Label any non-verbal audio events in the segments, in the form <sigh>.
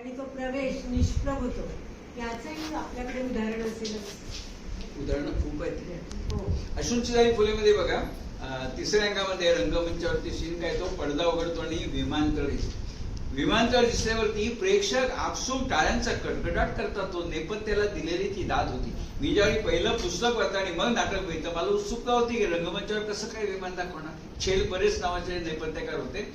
आणि तो प्रवेश निष्प्रभ होतो. याचंही आपल्याकडे उदाहरण असेलच. उदाहरणं खूप आहेत. हो. अश्रूंची फुलेमध्ये बघा तिसऱ्या अंगामध्ये रंगमंचावरती सीन काय तो पडदा उघडतो आणि विमानतळ दिसतो. विमानतळ दिसल्यावरती प्रेक्षक आपसूक टाळ्यांचा कडकडाट करतात. तो नेपथ्याला दिलेली ती दाद होती. मी ज्यावेळी पहिलं पुस्तक वाचलं आणि मग नाटक बघितलं मला उत्सुकता होती की रंगमंचावर कसं काय विमान दाखवणार? छेल परेश नावाचे नेपथ्यकार होते.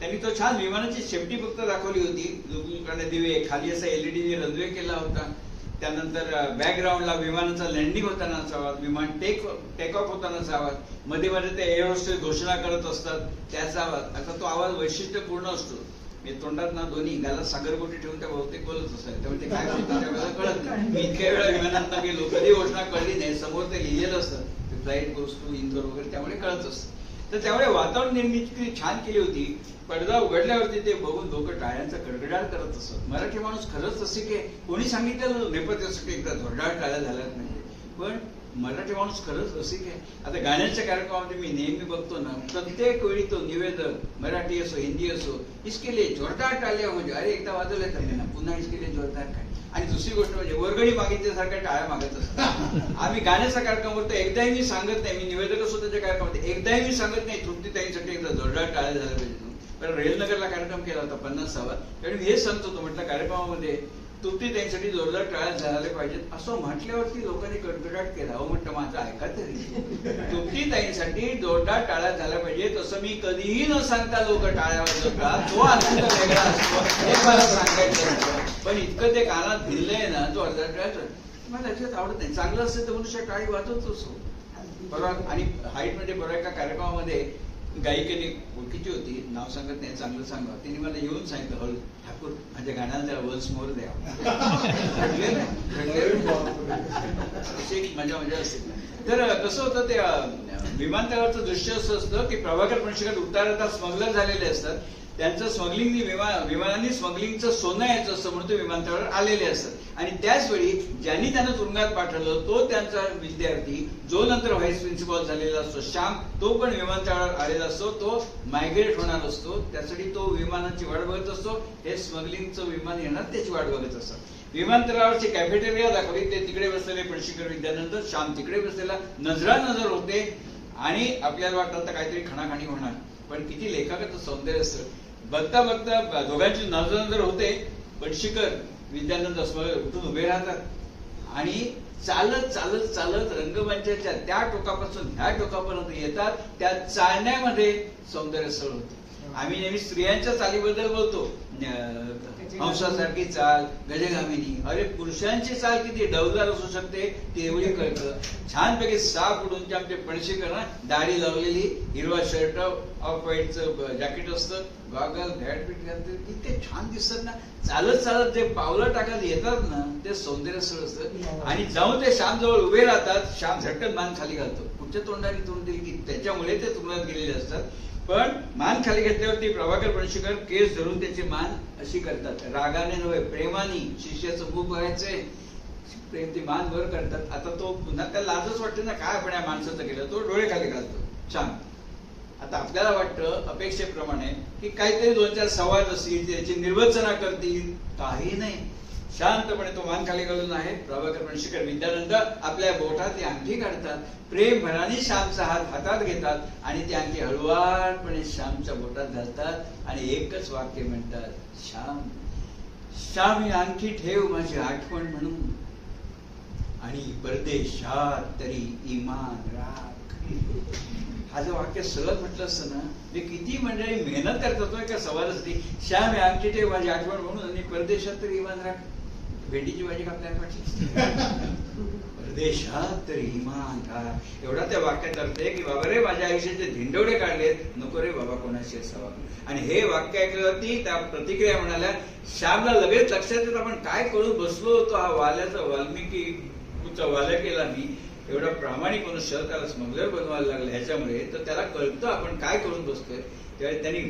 त्यांनी तो छान विमानाची शेपटी फक्त दाखवली होती. दुसरीकडे दिवे खाली असा एलईडी रनवे केला होता. त्यानंतर बॅकग्राऊंडला विमानाचा लँडिंग होतानाचा आवाज विमान टेक टेक ऑफ होतानाचा आवाज. मध्ये मध्ये ते एअरहोस्टेस घोषणा करत असतात त्याचा आवाज. आता तो आवाज वैशिष्ट्यपूर्ण असतो. मी तोंडात ना दोन्ही गाला सागरगोटी ठेवून त्या बहुतेक बोलत असतात त्यामुळे ते काय बोलतात त्यावेळेला कळत नाही. मी इतक्या वेळा विमानात गेलो कधी घोषणा कळली नाही. समोर ते लिहिलेलं असतं. फ्लाईट गोष्ट इंदोर वगैरे त्यामुळे कळत असतं. तर त्यामुळे वातावरण निर्मिती इतकी छान केली होती. पडदा उघडल्यावरती ते बघून लोक टाळ्यांचा कडकडाट करत असत. मराठी माणूस खरंच असे की कोणी सांगितलं नेपथ्य असं की एकदा धोरडाळ टाळ्या झाल्यात नाही पण मराठी माणूस खरंच असे आहे आता गाण्याच्या कार्यक्रमामध्ये मी नेहमी बघतो ना प्रत्येक वेळी तो निवेदक मराठी असो हिंदी असो इसके लिए जोरदार टाळ्या म्हणजे अरे एकदा वाजवलं त्यांनी ना पुन्हा इसके लिए जोरदार काय? आणि दुसरी गोष्ट म्हणजे वर्गणी मागितल्यासारख्या टाळ्या मागत असतात. <laughs> आम्ही गाण्याचा कार्यक्रम करतो एकदाही मी सांगत नाही मी निवेदक असतो त्याच्या कार्यक्रमामध्ये एकदाही मी सांगत नाही तृप्तीताईंसाठी एकदा जोरदार टाळ्या झाल्या पाहिजे. कारण रेलनगरला कार्यक्रम केला होता पन्नासावा कारण मी हेच सांगतो होतो म्हटलं कार्यक्रमामध्ये तुमची त्यांच्यासाठी जोरदार टाळ्या झाल्या पाहिजेत. असं म्हटल्यावरती लोकांनी कडकडाट केला. अहो म्हटलं माझं ऐका तरी. तुमची ताईंसाठी जोरदार टाळ्या झाल्या पाहिजेत असं मी कधीही न सांगता लोक टाळ्या वाजवतात तो आनंद वेगळा असतो. हे मला सांगायचं. पण इतकं ते कानात भिरलंय ना तो अर्धा मला लक्षात आवडत नाही. चांगलं असेल तर मनुष्य टाळी वाजवतो असो परवा आणि हाईट म्हणजे मध्ये बऱ्या एका कार्यक्रमामध्ये गायिकेने ओळखीची होती नाव सांगत नाही चांगलं सांगा. तिने मला येऊन सांगितलं हळू ठाकूर माझ्या गाण्याला द्या वन्स मोर द्या. मजा मजा असते. तर कसं होतं ते अं, विमानतळावरचं दृश्य असं असतं की प्रभाकर पणशीकर उतारता स्मगलर झालेले असतात. त्यांचं स्मगलिंग विमान विमानांनी स्मगलिंगचं सोनं यायचं असतं म्हणून ते विमानतळावर आलेले असतात. आणि त्याच वेळी ज्यांनी त्यांना तुरुंगात पाठवलं तो त्यांचा विद्यार्थी जो नंतर व्हाईस प्रिन्सिपॉल झालेला असतो श्याम तो पण विमानतळावर आलेला असतो तो मायग्रेट होणार असतो त्यासाठी तो विमानाची वाट बघत असतो हे स्मगलिंगचं विमान येणार त्याची वाट बघत असतात. विमानतळावरची कॅफेटेरिया दाखवली ते तिकडे बसलेले प्रशिक्षण विद्यानंतर श्याम तिकडे बसलेला नजरा नजर होते आणि आपल्याला वाटतं तर काहीतरी खणाखाणी होणार. पण किती लेखकाचं सौंदर्य असतं. बघता बघता दोघांची नजर होते होते पणशीकर विद्यानंद उठून उभे राहतात. आणि चालत चालत चालत रंगमंचाच्या त्या टोकापासून ह्या टोकापर्यंत येतात त्या चालण्यामध्ये सौंदर्य सळ होते. आम्ही नेहमी स्त्रियांच्या चालीबद्दल बोलतो. हंसासारखी चाल गजगामिनी. अरे पुरुषांची चाल किती डौलदार असू शकते ते एवढी कळतं. छानपैकी सहा फुटूंचे आमचे पणशीकर दाढी लावलेली हिरवा शर्ट ऑफ व्हाईटचं जॅकेट असतं गॉगल बॅट घालते किती छान दिसतात ना. चालत चालत जे पावलं टाकायला येतात ना ते सौंदर्य स्थळ असतं. आणि जाऊन ते श्याम जवळ उभे राहतात श्याम झटकन मान खाली घालतो. कुठच्या तोंडाने तोंड दिली की त्याच्यामुळे ते तुरुंगात गेलेले असतात. पण मान खाली घेतल्यावरती प्रभाकर पणशीकर केस धरून त्याची मान अशी करतात. रागाने नव्हे प्रेमाने शिष्याचं मुख बघायचंय. प्रेम ते मान वर करतात. आता तो पुन्हा त्याला लाजच वाटते ना काय आपण या माणसाचं केलं? तो डोळे खाली घालतो. छान. आता आपल्याला वाटतं अपेक्षेप्रमाणे की काहीतरी दोन चार संवाद असतील त्याची निर्वचना करतील. काही नाही. शांतपणे तो मान खाली घालून आहे. प्रभाकर पणशीकर विद्यानंद आपल्या बोटात ती अंगठी काढतात. प्रेम भराने श्यामचा हात हातात घेतात आणि ती अंगठी हळुवारपणे श्यामच्या बोटात घालतात आणि एकच वाक्य म्हणतात श्याम श्याम ही अंगठी ठेव माझी आठवण म्हणून. आणि परदेशात तरी इमान राख. हा जो वाक्य सहज म्हटलं असतं ना मी किती मंडळी मेहनत करतात एका सवालासाठी. श्याम हे अंगठी ठेव माझी आठवण म्हणून आणि परदेशात तरी इमान राख. भेंडीची भाजी आपल्याला वाटली? परदेशात तरी इमान का? एवढा त्या वाक्यात अर्थ आहे की बाबा रे माझ्या आयुष्याचे धिंडवडे काढलेत. नको रे बाबा कोणाशी असावा. आणि हे वाक्य ऐकल्यावरती त्या प्रतिक्रिया म्हणाल्या श्यामला लगेच लक्षात येत आपण काय करून बसलो होतो हा वाल्याचा वाल्मिकी वाल्या केला मी. एवढा प्रामाणिक मनुष्य त्याला स्मगलर बनवायला लागला ह्याच्यामुळे. तर त्याला कळतं आपण काय करून बसतोय. त्यावेळी त्यांनी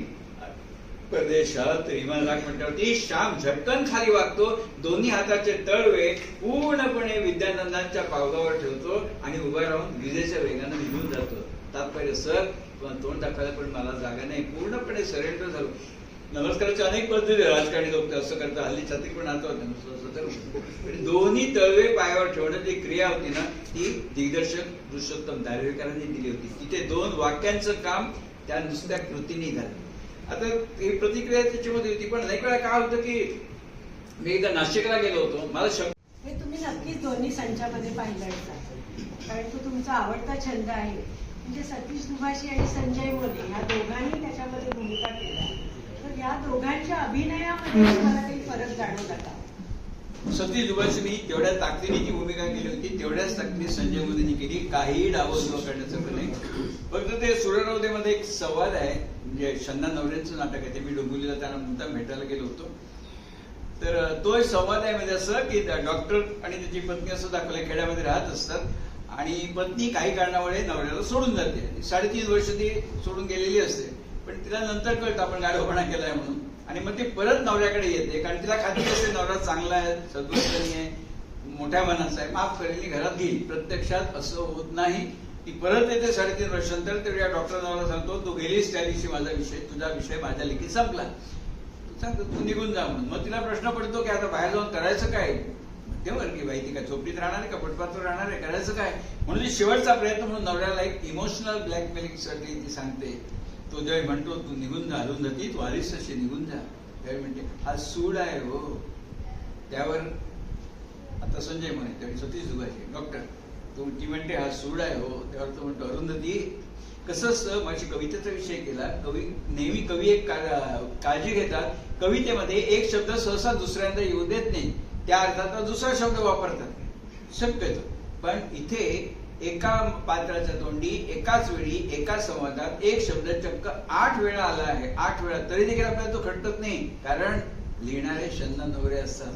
परदेशात इमान राख म्हटल्यावरती श्याम झटकन खाली वागतो. दोन्ही हाताचे तळवे पूर्णपणे विद्यानंदांच्या पावलावर ठेवतो आणि उभा राहून विजेच्या वेगानं निघून जातो. तात्पर्य सर पण तोंड दाखवायला पण मला जागा नाही. पूर्णपणे सरेंडर झालो. नमस्काराच्या अनेक पद्धती राजकारणी लोक असं करतात. हल्ली छत्री पण आता दोन्ही तळवे पायावर ठेवण्याची क्रिया होती ना ती दिग्दर्शक पुरुषोत्तम दारवेकरांनी दिली होती. तिथे दोन वाक्यांचं काम त्या नुसत्या कृतीने झालं. आता ही प्रतिक्रिया त्याच्यामध्ये होती पण अनेक वेळा काय होतं की मी एकदा नाशिकला गेलो होतो मला शब्द हे तुम्ही नक्कीच दोन्ही संचामध्ये पाहिलं कारण तो तुमचा आवडता छंद आहे. म्हणजे सतीश दुभाषी आणि संजय मोरे ह्या दोघांनी त्याच्यामध्ये भूमिका केल्या तर या दोघांच्या अभिनयामध्ये तुम्हाला काही फरक जाणवला का? सतीश दुबाशींनी तेवढ्या ताकदीने जी भूमिका केली होती तेवढ्याच ताकदीने संजय मोदींनी केली. काही डावं करण्याचं पण नाही. फक्त ते सुरनवदेमध्ये एक संवाद आहे. म्हणजे शन्ना नवऱ्यांचं नाटक आहे. ते मी डोंबिवलीला त्यांना मुद्दाम भेटायला गेलो होतो. तर तो एक संवाद आहे म्हणजे असं की डॉक्टर आणि त्याची पत्नी असं दाखवलंय खेड्यामध्ये राहत असतात. आणि पत्नी काही कारणामुळे नवऱ्याला सोडून जाते. साडेतीन वर्ष ती सोडून गेलेली असते. पण तिला नंतर कळतं आपण गाढवपणा केलाय म्हणून. आणि मग ती परत नवऱ्याकडे येते. कारण तिला खात्री असते नवरा चांगला आहे सद्गुणी आहे मोठ्या मनाचा आहे माफ करेल घरात घेईल प्रत्यक्षात असं होत नाही. ती परत येते साडेतीन वर्षांतर तर या डॉक्टर नवरा सांगतो तू गेलीस त्या दिवशी माझा विषय तुझा विषय माझ्या लेखी संपला. तू सांगतो तू निघून जा म्हणून. मग तिला प्रश्न पडतो की आता बाहेर जाऊन करायचं काय? मध्यमवर्गीय बाई ती काय झोपडीत राहणार आहे का? फुटपाथवर राहणार आहे? करायचं काय? म्हणून शेवटचा प्रयत्न म्हणून नवऱ्याला एक इमोशनल ब्लॅकमेलिंगसाठी ती सांगते. तो ज्यावेळी म्हणतो तू निघून जा हलून जाती तू आलीस तशी निघून जा. त्यावेळी म्हणते हा सूड आहे हो. त्यावर आता संजय म्हणे त्यावेळी सतीश दुगाचे डॉक्टर तुमची ती म्हणते हा सूड आहे हो. त्यावर तो म्हणतो अरुंधती कसं असतं माझी कवितेचा विषय केला. कवी नेहमी कवी एक काळजी घेतात कवितेमध्ये एक शब्द सहसा दुसऱ्यांदा येऊ देत नाही. त्या अर्थात दुसरा शब्द वापरतात. शक्यतो पण इथे एका पात्राच्या तोंडी एकाच वेळी एका संवादात एक शब्द चक्क आठ वेळा आला आहे. आठ वेळा तरी देखील आपल्याला तो खटकत नाही. कारण लिहिणारे शन्न नवरे असतात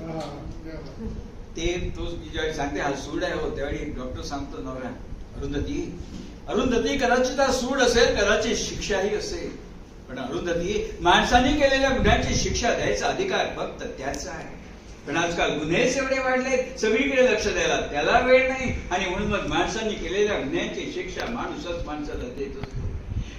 ते तो ज्यावेळी सांगते हा सूड आहे हो त्यावेळी डॉक्टर सांगतो नव्या अरुंधती अरुंधती कदाचित हा सूड असेल कदाचित शिक्षाही असेल पण अरुंधती माणसाने केलेल्या गुन्ह्याची शिक्षा द्यायचा अधिकार फक्त त्याचा आहे. पण आजकाल गुन्हेच एवढे वाढले सगळीकडे लक्ष द्यायला त्याला वेळ नाही आणि म्हणून मग माणसांनी केलेल्या गुन्ह्याची शिक्षा माणूसच माणसाला देत असतो.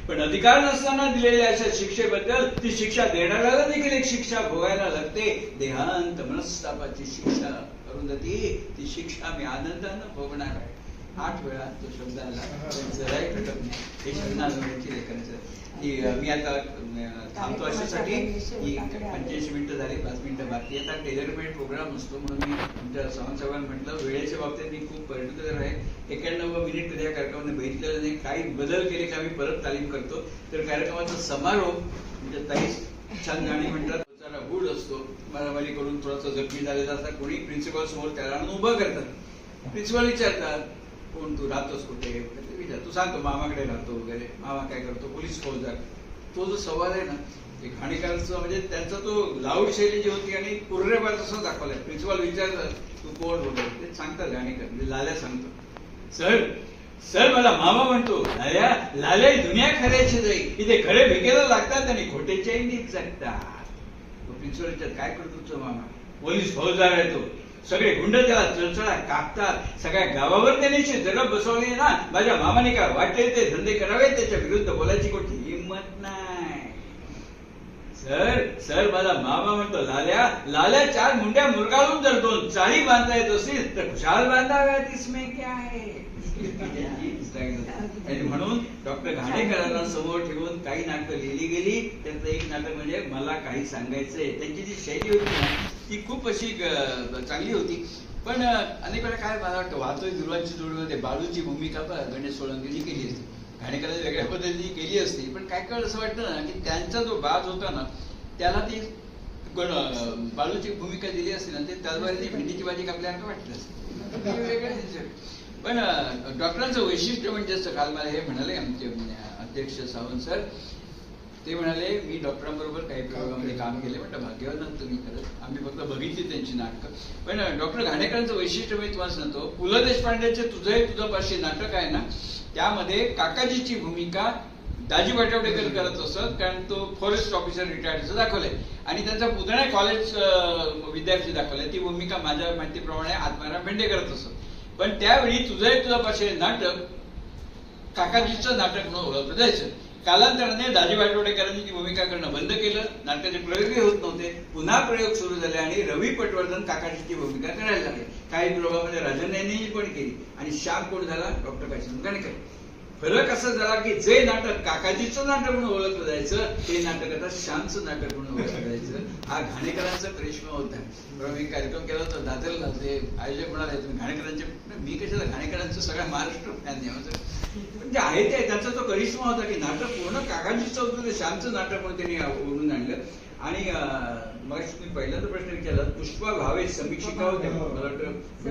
पण अधिकार नसताना दिलेल्या अशा शिक्षेबद्दल ती शिक्षा देणाऱ्याला देखील एक शिक्षा भोगायला लागते देहांत मनस्तापाची शिक्षा. अरुंधती ती शिक्षा मी आनंदानं भोगणार आहे. आठ वेळा तो शब्द आला. नाही हे शब्दांची लेखनाचं की मी आता थांबतो अशासाठी. की पंच्याऐंशी मिनिटं झाली पाच मिनिटं बाकी आता टेलरमेड प्रोग्राम असतो म्हणून मी तुमच्या सावंत साहेबांना म्हटलं. वेळेच्या बाबतीत मी खूप पर्टिक्युलर आहे. एक्याण्णव मिनिट त्या या कार्यक्रमाने बघितलेलं नाही. काही बदल केले की आम्ही परत तालीम करतो. तर कार्यक्रमाचा समारोप म्हणजे ताई छान गाणी म्हणतात. गुड असतो. मारामारी करून थोडासा जखमी झालेला असता. कोणी प्रिन्सिपल समोर त्याला आणून उभं करतात. प्रिन्सिपल विचारतात कोण तू? राहतोस कुठे? विचार तू सांगतो मामाकडे राहतो वगैरे. मामा काय करतो? पोलीस फौजदार. तो जो संवाद आहे ना ते घाणेकरांचं म्हणजे त्यांचा तो लाऊड शैली जी होती आणि कुर्रेबाज असं दाखवलंय. प्रिन्सिपल विचारतात तू कोण? होतो ते सांगतात घाणेकर म्हणजे लाल्या सांगतो सर सर मला मामा म्हणतो लाल्या लाल्या दुनिया खऱ्याची जाई. इथे खरे भिकेला लागतात आणि खोटेच्याही नीच जगतात तो विचार काय करतो तुझा मामा? पोलीस फौजदार आहे तो. सगळे गुंड त्याला चळचळा कापतात. सगळ्या गावावर त्याने जगत बसवली ना. माझ्या मामाने काय वाटले ते धंदे करावे? त्याच्या विरुद्ध बोलायची कोणती हिंमत नाही. सर सर मला मामा म्हणतो लाल्या लाल्या चार मुंड्या मुरगाळून जर दोन चाळी बांधता येत असतील तर खुशाल बांधाव्यात इसमें क्या है? <laughs> आणि म्हणून डॉक्टर घाणेकरांना समोर ठेवून काही नाटकं लिहिली गेली. त्यातलं एक नाटक म्हणजे मला काही सांगायचंय. त्यांची जी शैली होती ना ती खूप अशी चांगली होती. पण अनेक वेळा काय मला वाटतं वाहतोय दुर्वांची जोडीमध्ये बाळूची भूमिका पण गणेश सोळंकीनी केली असती घाणेकरांनी वेगळ्या पद्धतीने केली असती. पण काय काय असं वाटतं ना की त्यांचा जो बाज होता ना त्याला ती कोण बाळूची भूमिका दिली असती ना ते तलवारीने भेंडीची भाजी कापल्यासारखं वाटलं असतं. पण डॉक्टरांचं वैशिष्ट्य म्हणजे असं काल मला हे म्हणाले आमचे अध्यक्ष सावंत सर. ते म्हणाले मी डॉक्टरांबरोबर काही प्रयोगामध्ये काम केले म्हटलं भाग्यवान तुम्ही करत आम्ही फक्त बघितली त्यांची नाटकं. पण डॉक्टर घाणेकरांचं वैशिष्ट्य मी तुम्हाला सांगतो पु ल देशपांडेचे तुझं तुझं पाचशे नाटक आहे ना त्यामध्ये काकाजीची भूमिका दाजी पाटवडेकर करत असत कारण तो फॉरेस्ट ऑफिसर रिटायर्डचं दाखवलंय. आणि त्यांचा पुतण्या कॉलेज विद्यार्थी दाखवलाय. ती भूमिका माझ्या माहितीप्रमाणे आत्माराम भेंडे करत असत. पण त्यावेळी तुझं तुझा पाशे नाटक काकाजीचं नाटक म्हणून ओळखलं जायचं. कालांतराने दाजी वाटवडेकरांनी ती भूमिका करणं बंद केलं. नाटकाचे प्रयोगही होत नव्हते. पुन्हा प्रयोग सुरू झाले आणि रवी पटवर्धन काकाजीची ती भूमिका करायला लागले. काही प्रयोगामध्ये राजन यांनी पण केली. आणि श्याम कोण झाला? डॉक्टर काशीनाथ गाणेकर. फरक असं झाला की जे नाटक काकाजीचं नाटक म्हणून ओळखलं जायचं ते नाटक आता श्यामचं नाटक म्हणून ओळखलं जायचं. हा घाणेकरांचा करिश्मा होता. बरं, मी कार्यक्रम केला होता दादरला. ते आयोजक म्हणाले तुम्ही घाणेकरांचे मी कशाला घाणेकरांचं सगळ्या महाराष्ट्र फॅन आहे माझं पण जे आहे ते त्याचा तो करिश्मा होता की नाटक पूर्ण होतं ते श्यामचं नाटक म्हणून त्यांनी ओढून आणलं. आणि मग तुम्ही पहिल्यांदा प्रश्न विचारला पुष्पा भावे समीक्षिका होत्या मला वाटतं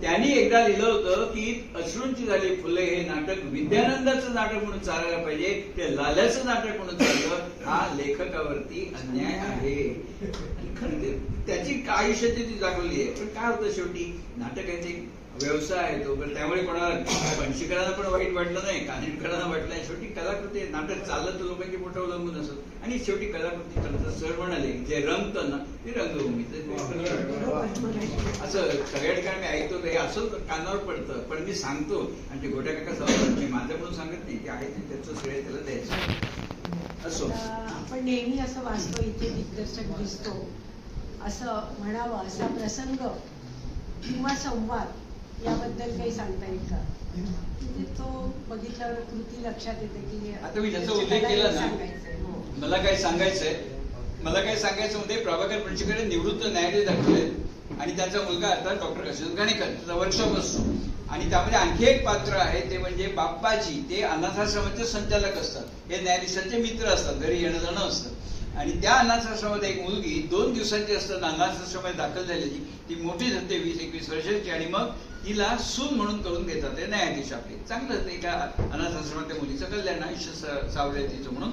त्यांनी एकदा लिहिलं होतं की अश्रूंची झाली फुले हे नाटक विद्यानंदाचं नाटक म्हणून चालायला पाहिजे ते लाल्याचं नाटक म्हणून चाललं हा लेखकावरती अन्याय आहे. आणि खरं ते त्याची आयुष्याची ती जागवली आहे. पण काय होतं शेवटी? नाटक आहे ते व्यवसाय आहे तो पण त्यामुळे कोणाला पंचीकरांना पण वाईट वाटलं नाही कानिटकरांना वाटलं नाही. शेवटी कलाकृती आहे. नाटक चाललं तर लोकांची मोठं अवलंबून असत. आणि शेवटी कलाकृती करतात सर म्हणाले जे रंगतं ना ते रंगभूमी. ते- ते- असं सगळ्या ठिकाणी मी ऐकतो ते असं कानावर पडतं पण मी सांगतो आणि ते गोट्या काका सांगतात मी माझं म्हणून सांगत नाही ते आहे ते त्याचं श्रेय त्याला द्यायचं असो. आपण नेहमी असं वाचतो इथे दिग्दर्शक दिसतो असं म्हणावं असा प्रसंग किंवा संवाद याबद्दल काही सांगता येईल का? म्हणजे तो बघितल्यावर कृती लक्षात येते की आता मी उल्लेख केला ना. हो. मला काय सांगायचंय? मला काय सांगायचं म्हणजे प्रभाकर पंचकडे निवृत्त न्यायाधीश दाखवले आणि त्यांचा मुलगा अर्थात डॉक्टर काशीनाथ गाणेकर त्याचा वर्कशॉप असतो. आणि त्यामध्ये आणखी एक पात्र आहे ते म्हणजे बाप्पाजी. ते अनाथाश्रमाचे संचालक असतात. हे न्यायाधीशांचे मित्र असतात घरी येणं जाणं असतं. आणि त्या अनाथाश्रमात एक मुलगी दोन दिवसांची असताना अनाथाश्रमात दाखल झालेली ती मोठी झाते वीस एकवीस वर्षाची. आणि मग तिला सून म्हणून करून घेतात ते न्यायाधीश आपले. चांगलं एका अनाथाश्रमात त्या मुलीचं कल्याण आयुष्य सावले तिचं म्हणून.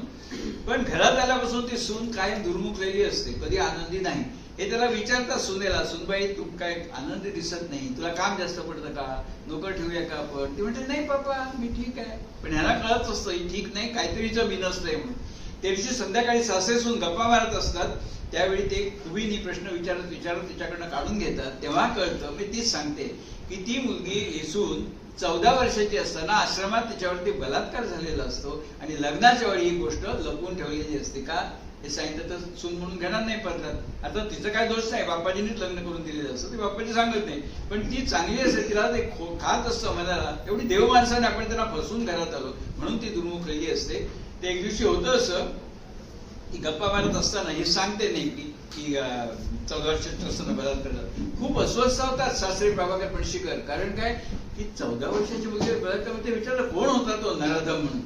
पण घरात आल्यापासून ती सून कायम दुर्मुखलेली असते कधी आनंदी नाही. हे त्याला विचारतात सुनेला सुनबाई तू काय आनंदी दिसत नाही? तुला काम जास्त पडतं का? नोकर ठेवूया का आपण? ती म्हणते नाही पापा मी ठीक आहे. पण ह्याला कळत असतं ही ठीक नाही काहीतरीचं बिनसतंय म्हणून. त्या दिवशी संध्याकाळी सासेसून गप्पा मारत असतात त्यावेळी ते कुबीनी प्रश्न विचारत विचारत तिच्याकडनं काढून घेतात. तेव्हा कळतं मी तीच सांगते की ती मुलगी येसून चौदा वर्षाची असताना आश्रमात तिच्यावरती बलात्कार झालेला असतो आणि लग्नाच्या वेळी ही गोष्ट लपवून ठेवलेली असते का? हे सांगितलं तर सून म्हणून घेणार नाही पडतात आता तिचं काय दोष नाही बाप्पाजीनेच लग्न करून दिलेलं असतं ते बाप्पाजी सांगत नाही. पण ती चांगली असते तिला ते खो- खात असतं मनाला एवढी देव माणसाने आपण त्यांना फसवून घरात आलो. म्हणून ती दुर्मुखलेली असते. ते एक दिवशी होतं असं ती गप्पा मारत असताना हे सांगते नाही की की चौदा वर्षाची असताना बलात्कार झाला. खूप अस्वस्थ होतात सासरे प्रभाकर पणशीकर. कारण काय? की चौदा वर्षाची मुलगी बलात्कार विचारलं कोण होता तो? नराधम म्हणून.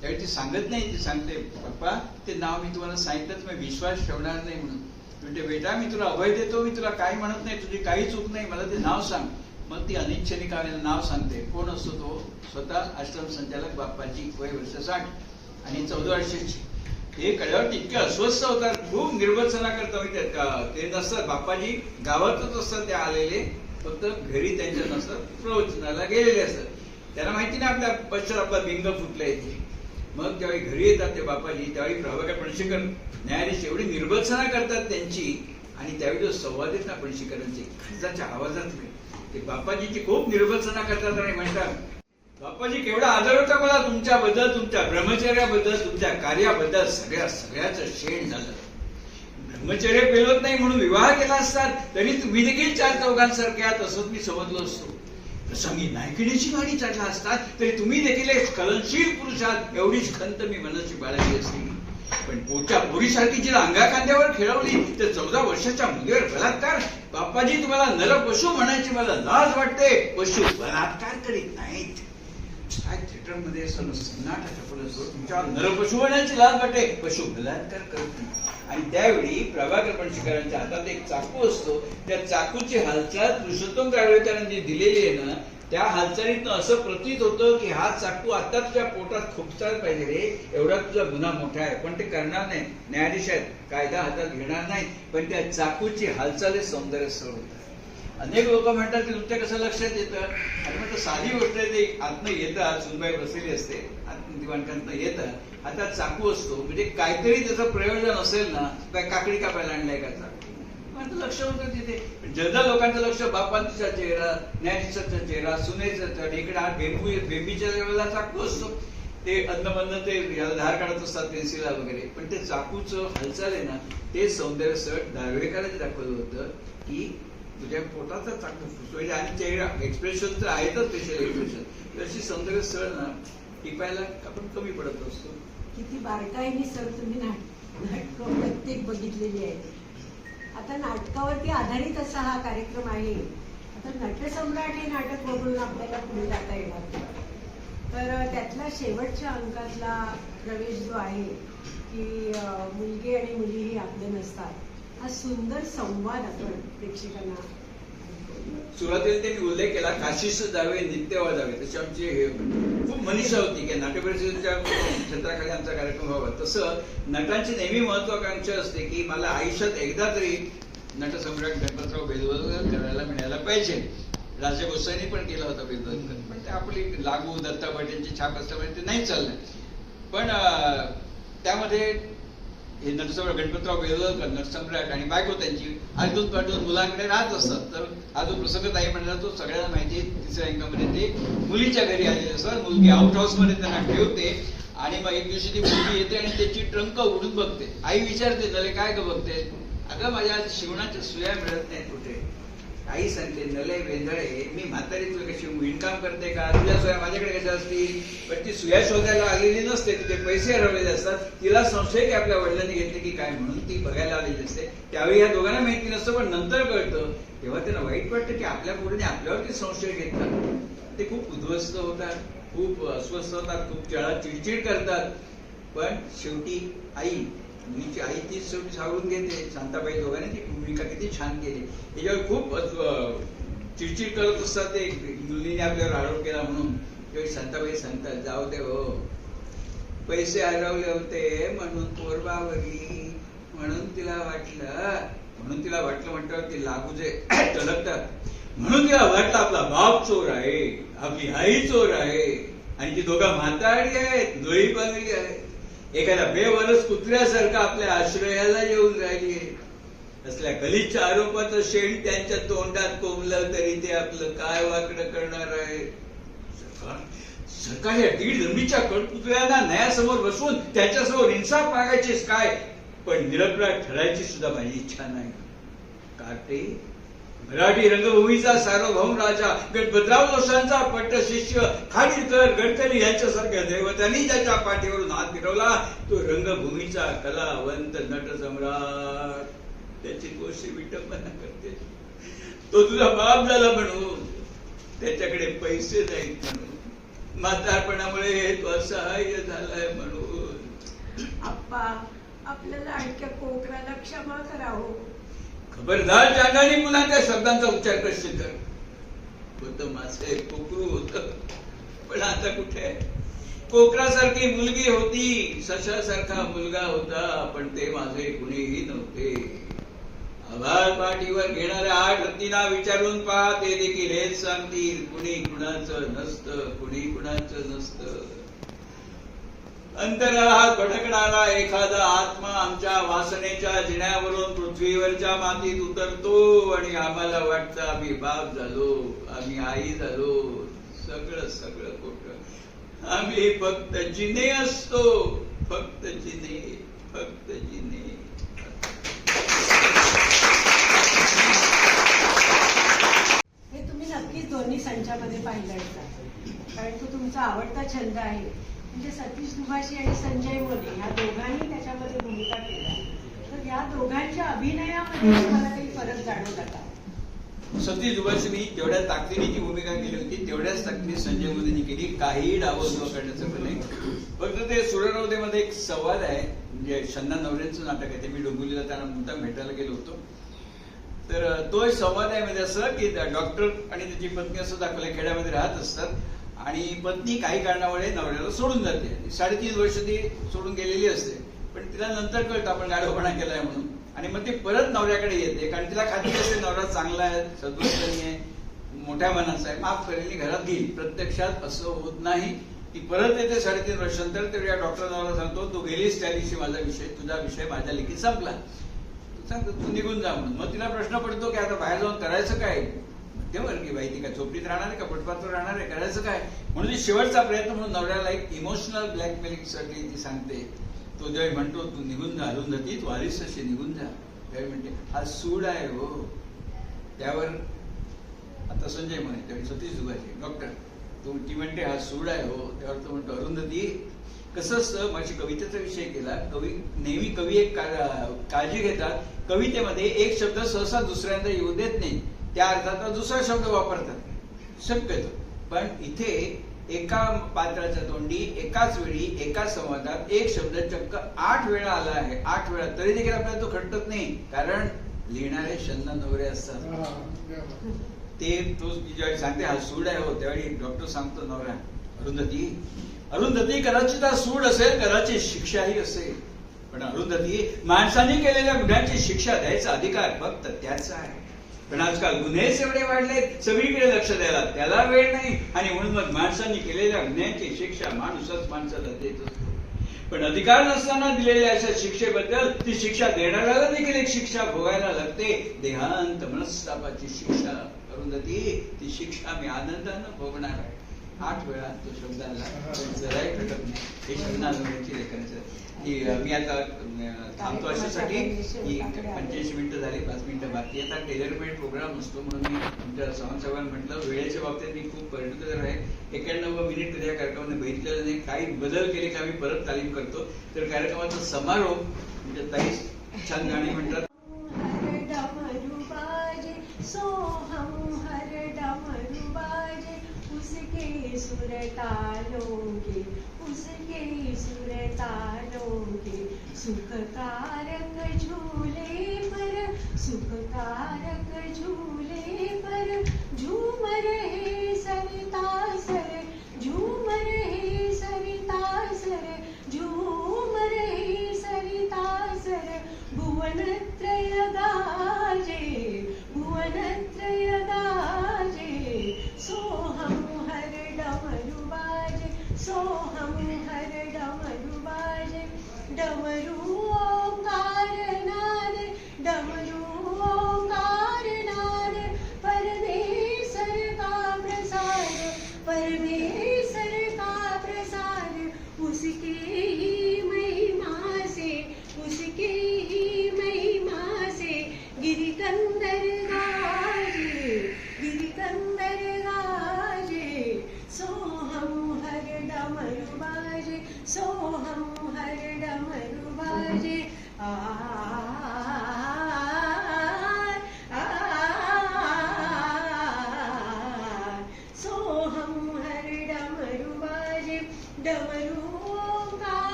त्यावेळी ती सांगत नाही ती सांगते पप्पा ते नाव मी तुम्हाला सांगितलंच मी विश्वास ठेवणार नाही म्हणून. म्हणते बेटा मी तुला अभय देतो मी तुला काही म्हणत नाही तुझी काही चूक नाही मला ते नाव सांग. मग ती अनिच्छेने काव्याला नाव सांगते. कोण असतो तो? स्वतः आश्रम संचालक बाप्पाची वय वर्ष साठ आणि चौदा वर्षाची. हे कळल्यावर इतके अस्वस्थ होतात खूप निर्वचना करतात. म्हणजे का ते नसतात. बाप्पाजी गावातच असतात ते आलेले. फक्त घरी त्यांच्या नसतात प्रवचनाला गेलेले असतात. त्यांना माहिती नाही आपल्या पश्चात आपला बिंग फुटलाय ते. मग ज्यावेळी घरी येतात ते बाप्पाजी त्यावेळी प्रभाकर पणशीकर न्यायाधीश एवढी निर्वचना करतात त्यांची. आणि त्यावेळी जो संवाद येत ना पणशीकरांचे खिजाच्या आवाजात ते बापाजीची खूप निर्वचना करतात आणि म्हणतात बाप्पाजी केवढा आदर होता मला तुमच्याबद्दल तुमच्या ब्रह्मचर्याबद्दल तुमच्या कार्याबद्दल सगळ्या सगळ्याच शेण झालं. ब्रह्मचर्य पेलवत नाही म्हणून विवाह केला असतात तरी तुम्ही देखील चार चौघांसारख्या तसंच मी समजलो असतो. प्रसंगी नायकिणीची गाणी चढला असतात तरी तुम्ही देखील एक कलनशील पुरुषात एवढीच खंत मी मनाची बाळगली असती पण पोटच्या पोरीसारखी जिला अंगा खांद्यावर खेळवली तर चौदा वर्षाच्या मुलीवर बलात्कार? बाप्पाजी तुम्हाला नर पशु म्हणायची मला लाज वाटते. पशु बलात्कार करीत नाहीत. काय थिएटरमध्ये असं सन्नाटा चपल लाज वाटते पशु बलात्कार करत नाही. आणि त्यावेळी प्रभाकर पणशीकरांच्या हातात एक चाकू असतो. त्या चाकूची हालचाल पुरुषोत्तम गाडवेकरांनी दिलेली आहे ना त्या हालचालीतनं असं प्रतीत होतं की हा चाकू आता तुझ्या पोटात खुपसायला पाहिजे रे. एवढा तुझा गुन्हा मोठा आहे. पण ते करणार नाही. न्यायाधीश आहेत. कायदा हातात घेणार नाही पण त्या चाकूची हालचाल हे सौंदर्य स्थळ होतं अनेक लोक म्हणतात की नृत्य कसं लक्षात येतं? आणि म्हणजे साधी गोष्ट आहे ते आतनं येतात सुनबाई बसलेली असते आतनं येतात येतं हातात चाकू असतो म्हणजे काहीतरी त्याचं प्रयोजन असेल ना काय काकडी कापायला आणलाय का चाकू? लक्ष होतं तिथे. जनरल लोकांचं लक्ष बापांचा चेहरा न्यायाधीशाचा चेहरा सुनेचा इकडे हा बेंबू बेंबीच्या लेवलला चाकू असतो. ते अन्नबंध ते याला धार काढत असतात पेन्सिला वगैरे. पण ते चाकूचं हालचाल आहे ना ते सौंदर्य सट दावेकरांनी दाखवलं होतं की तुझ्या पोटाचा चाकू फुसवायचे आणि चेहरा एक्सप्रेशन तर आहेतच स्पेशल एक्सप्रेशन तशी सौंदर्य सळ ना टिपायला आपण कमी पडत असतो. किती बारकाईने सर तुम्ही नाटक नाटकं प्रत्येक बघितलेली आहे आता नाटकावरती आधारित असा हा कार्यक्रम आहे. आता नटसम्राट हे नाटक बघून आपल्याला पुढे जाता येणार. तर त्यातला शेवटच्या अंकातला प्रवेश जो आहे की मुलगी आणि मुली ही आपले नसतात. हा सुंदर संवाद आपण प्रेक्षकांना सुरुवातीला त्यांनी उल्लेख केला काशीस जावे नित्य जावे. तशी आमची खूप मनीषा होती की नाट्य क्षेत्राखाली आमचा कार्यक्रम व्हावा. तसं नटांची नेहमी महत्वाकांक्षा असते की मला आयुष्यात एकदा तरी नटसम्राट गणपतराव बेलवलकर करायला मिळायला पाहिजे. राजा गोसाईने पण केला होता बेलवलकर पण ते आपली लागू दत्ता भट यांची छाप असल्यामुळे ते नाही चाललं. पण त्यामध्ये हे नटसम्राट गणपतराव वेळकर नटसम्राट आणि बायको त्यांची. अजून पाठवून मुलांकडे राहत असतात. तर हा जो प्रसंग ताई म्हणला तो सगळ्यांना माहिती तिसऱ्या अंकामध्ये ते मुलीच्या घरी आलेले असतात. मुलगी आउट हाऊसमध्ये त्यांना ठेवते. आणि मग एक दिवशी ती मुलगी येते आणि त्याची ट्रंक उडून बघते. आई विचारते त्याला काय ग बघते अगं माझ्या शिवणाच्या सुया मिळत नाहीत कुठे? आई सांगते नले वेंधळे मी म्हातारी तुला कशी विणकाम करते का? तुझ्या सोया माझ्याकडे कशा असतील? पण ती सुया शोधायला आलेली नसते तिथे पैसे हरवलेले असतात. तिला संशय की आपल्या वडिलांनी घेतले की काय म्हणून ती बघायला आलेली असते. त्यावेळी या दोघांना माहिती नसतं पण नंतर कळतं. तेव्हा त्यांना वाईट वाटतं की आपल्या पोरीने आपल्यावरती संशय घेतला. ते खूप उद्ध्वस्त होतात खूप अस्वस्थ होतात खूप चळा चिडचिड करतात. पण शेवटी आई मुलीची आई ती सावरून घेते शांताबाई दोघांनी ती भूमिका किती छान केली. त्याच्यावर खूप चिडचिड करत असतात ते. मुलीने आपल्यावर आरोप केला म्हणून. त्यावेळी शांताबाई सांगतात जाऊ दे हो. पैसे हरवले होते म्हणून पोरबावरी म्हणून तिला वाटलं म्हणून तिला वाटलं म्हटलं ते लागू जे टलकतात म्हणून तिला वाटलं आपला बाप चोर आहे. आपली आई चोर आहे. आणि ती दोघं म्हातारी आहेत. दोही बंगली आहे एखाद्या बेवरस कुत्र्यासारखा आपल्या आश्रयाला येऊन राहिली. असल्या गलिच्छ आरोपाचं शेण त्यांच्या तोंडात कोंबलं तरी ते आपलं काय वाकडं करणार आहे? सरकार सरकार या दीड जमिनीच्या कडपुतळ्यांना न्यायासमोर बसवून त्याच्यासमोर इन्साफ मागायचीच काय? पण निरपराध ठरायची सुद्धा माझी इच्छा नाही. का ते? मराठी रंगभूमीचा सार्वभौम राजा गणपतराव जोशांचा पट्ट शिष्य खाडीलकर गडकरी यांच्यासारख्या दैवतांनी ज्याच्या पाठीवरून हात फिरवला. तो रंगभूमीचा कलावंत नट सम्राट. त्याची गोष्टी विटंबना करते. तो तुझा बाप झाला म्हणून त्याच्याकडे पैसे नाहीत म्हणून म्हातारपणामुळे तो असहाय्य झालाय म्हणून. आप्पा आपल्याला आणख्या कोकणाला क्षमा करावं हो. खबरदार जाणारी पुन्हा त्या शब्दांचा उच्चार करशील तर? होत माझे कोकरू होत. पण आता कुठे? कोकरासारखी मुलगी होती सशासारखा मुलगा होता पण ते माझे कुणीही नव्हते. आभार पाठीवर घेणाऱ्या आठ हत्तींना विचारून पहा ते देखील हेच सांगतील. कुणी कुणाचं नसतं कुणी कुणाचं नसतं. अंतराळात भटकणारा एखादा आत्मा आमच्या वासनेच्या जिण्यावरून पृथ्वीवरच्या मातीत उतरतो आणि आम्हाला वाटतं आम्ही बाप झालो आम्ही आई झालो. सगळं सगळं खोट. आम्ही फक्त जिने असतो. फक्त जिने फक्त जिने. हे तुम्ही नक्कीच दोन्ही संचामध्ये पाहिलं कारण तो तुमचा आवडता छंद आहे. म्हणजे सतीश दुभाषी आणि संजय मोले ह्या दोघांनी त्याच्यामध्ये भूमिका केल्या. तर या दोघांच्या अभिनयामध्ये तुम्हाला काही फरक जाणवला का? सतीश दुभाषींनी जेवढ्या ताकदीने जी भूमिका केली होती तेवढ्याच ताकदीने संजय मोदींनी केली. काही डावं न करण्याचं पण नाही फक्त ते सुरनवदेमध्ये एक संवाद आहे. म्हणजे शन्ना नवऱ्यांचं नाटक आहे ते मी डोंबिवलीला त्यांना मुद्दा भेटायला गेलो होतो. तर तो एक संवाद आहे म्हणजे असं की डॉक्टर आणि त्याची पत्नी असं दाखवलं खेड्यामध्ये राहत असतात. आणि पत्नी काही कारणामुळे नवऱ्याला सोडून जाते. साडेतीन वर्ष ती सोडून गेलेली असते. पण तिला नंतर कळतं आपण गाढवपणा केलाय म्हणून. आणि मग ती परत नवऱ्याकडे येते कारण तिला खात्री असते नवरा चांगला आहे सद्वस्तनी आहे मोठ्या मनाचा आहे. माफ करेल घरात घेईल प्रत्यक्षात असं होत नाही. ती परत येते साडेतीन वर्षांतर तर या डॉक्टर नवरा सांगतो तू गेलीस त्या दिवशी माझा विषय तुझा विषय माझ्या लेखी संपला. सांगतो तू निघून जा म्हणून. मग तिला प्रश्न पडतो की आता बाहेर जाऊन करायचं काय? मध्यवर्गीय बाई ती काय झोपडीत राहणार आहे का? फुटपाथवर राहणार आहे? करायचं काय? म्हणून शेवटचा प्रयत्न म्हणून नवऱ्याला एक इमोशनल ब्लॅकमेलिंगसाठी ती सांगते. तो ज्यावेळी म्हणतो तू निघून जा अरुंधती तू आलीस अशी निघून जा. त्यावेळी म्हणते हा सूड आहे हो. त्यावर आता संजय म्हणे त्यावेळी सतीश दुगाचे डॉक्टर तू ती म्हणते हा सूड आहे हो. त्यावर तो म्हणतो अरुंधती कसं असतं माझी कवितेचा विषय केला. कवी नेहमी कवी एक काळजी घेतात. कवितेमध्ये एक शब्द सहसा दुसऱ्यांदा येऊ देत नाही. त्या अर्थाचा दुसरा शब्द वापरतात. शक्यतो. पण इथे एका पात्राच्या तोंडी एकाच वेळी एकाच संवादात एक शब्द चक्क आठ वेळा आला आहे. आठ वेळा तरी देखील आपल्याला तो खटकत नाही. कारण लिहिणारे शंदा नवरे असतात ते तो ज्यावेळी सांगते हा सूड आहे हो त्यावेळी डॉक्टर सांगतो नवरा अरुंधती अरुंधती कदाचित हा सूड असेल कदाचित शिक्षाही असेल. पण अरुंधती माणसाने केलेल्या गुन्ह्याची शिक्षा द्यायचा अधिकार फक्त त्याचा आहे. पण आजकाल गुन्हेच एवढे वाढले सगळीकडे लक्ष द्यायला त्याला वेळ नाही. आणि म्हणून मग माणसांनी केलेल्या गुन्ह्याची शिक्षा माणूसच माणसाला देत असतो. पण अधिकार नसताना दिलेल्या अशा शिक्षेबद्दल ती शिक्षा देणाऱ्याला देखील एक शिक्षा भोगायला लागते. देहांत मनस्तापाची शिक्षा अरुंधती ती शिक्षा मी आनंदानं भोगणार आहे. आठ वेळा तो शब्द आला. जराही घटक नाही हे शब्दांची म्हणजे लेखनाचं की मी आता थांबतो अशासाठी. की पंच्याऐंशी मिनिटं झाली पाच मिनिटं बाकी आता टेलरमेड प्रोग्राम असतो म्हणून मी तुमच्या समाजसेवा म्हटलं वेळेच्या बाबतीत मी खूप पर्टिक्युलर आहे. एक्याण्णव मिनिट या कार्यक्रमाने बघितलेलं नाही. काही बदल केले का मी परत तालीम करतो. तर कार्यक्रमाचा समारोप म्हणजे ताई छान गाणी म्हणतात. तारोगे उसके सुर तारोगे सुखकारक झूले पर, सुखकारक झूले पर झूम रहे सविता सर झूम रहे सविता सर झूम रहे सविता सर भुवन त्रय गाजे भुवन त्रय गाजे വരൂ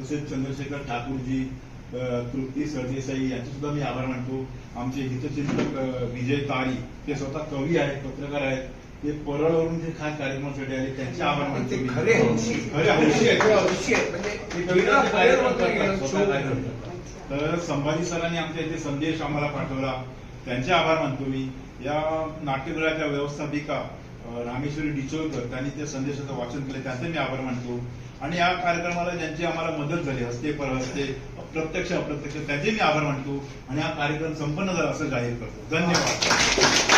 तसेच चंद्रशेखर ठाकूरजी तृप्ती सरदेसाई यांचे सुद्धा मी आभार मानतो. आमचे हितचिंतक विजय तारी ते स्वतः कवी आहेत पत्रकार आहेत. ते परळवरून जे खास कार्यक्रमासाठी आले त्यांचे आभार मानतो. खरे हौशी. तर संभाजी सरांनी आमच्या इथे संदेश आम्हाला पाठवला. त्यांचे आभार मानतो मी. या नाट्यगृहाच्या व्यवस्थापिका रामेश्वरी डिचोलकर त्यांनी त्या संदेशाचं वाचन केलं. त्यांचे मी आभार मानतो. आणि या कार्यक्रमाला ज्यांची आम्हाला मदत झाली हस्ते परहस्ते प्रत्यक्ष अप्रत्यक्ष त्यांचे मी आभार मानतो. आणि हा कार्यक्रम संपन्न झाला असं जाहीर करतो. धन्यवाद.